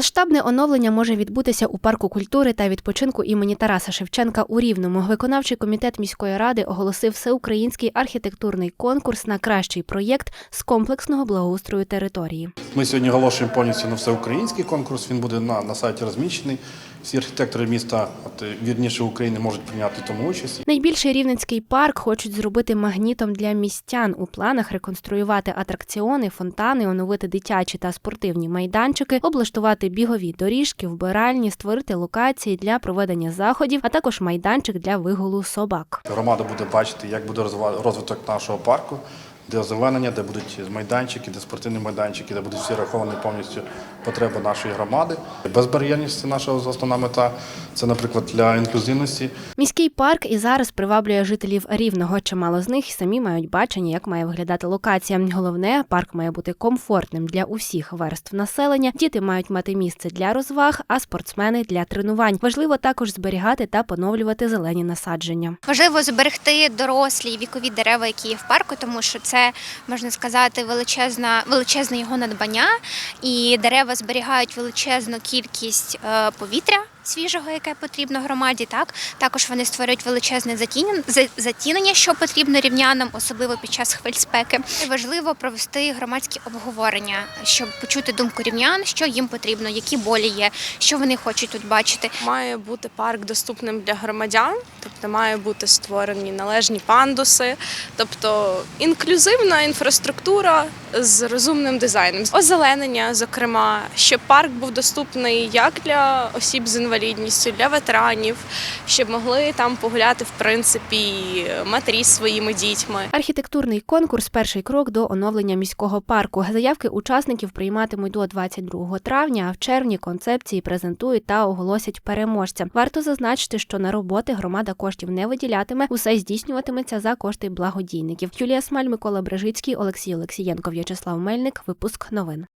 Повномасштабне оновлення може відбутися у парку культури та відпочинку імені Тараса Шевченка у Рівному. Виконавчий комітет міської ради оголосив всеукраїнський архітектурний конкурс на кращий проєкт з комплексного благоустрою території. Ми сьогодні оголошуємо повністю на всеукраїнський конкурс. Він буде на, на сайті розміщений. Всі архітектори міста, от, е, вірніше України, можуть прийняти тому участь. Найбільший рівненський парк хочуть зробити магнітом для містян. У планах реконструювати атракціони, фонтани, оновити дитячі та спортивні майданчики, облаштувати бігові доріжки, вбиральні, створити локації для проведення заходів, а також майданчик для вигулу собак. Громада буде бачити, як буде розвиток нашого парку, де озеленення, де будуть майданчики, де спортивні майданчики, де будуть всі раховані повністю потреби нашої громади. Безбар'єрність це наша основна мета. Це, наприклад, для інклюзивності. Міський парк і зараз приваблює жителів рівного. Чимало з них самі мають бачення, як має виглядати локація. Головне, парк має бути комфортним для усіх верств населення. Діти мають мати місце для розваг, а спортсмени для тренувань. Важливо також зберігати та поновлювати зелені насадження. Важливо зберегти дорослі вікові дерева, які є в парку, тому що це можна сказати величезна, величезне його надбання, і дерева зберігають величезну кількість е, повітря. Свіжого, яке потрібно громаді, так також вони створюють величезне затінення, що потрібно рівнянам, особливо під час хвиль спеки. Важливо провести громадські обговорення, щоб почути думку рівнян, що їм потрібно, які болі є, що вони хочуть тут бачити. Має бути парк доступним для громадян, тобто має бути створені належні пандуси, тобто інклюзивна інфраструктура з розумним дизайном, озеленення, зокрема, щоб парк був доступний як для осіб з інвалідністю, для ветеранів, щоб могли там погуляти в принципі матері з своїми дітьми. Архітектурний конкурс перший крок до оновлення міського парку. Заявки учасників прийматимуть до 22 травня, а в червні концепції презентують та оголосять переможця. Варто зазначити, що на роботи громада коштів не виділятиме, усе здійснюватиметься за кошти благодійників. Юлія Смаль, Микола Брежицький, Олексій Олексієнко, В'ячеслав Мельник. Випуск новин.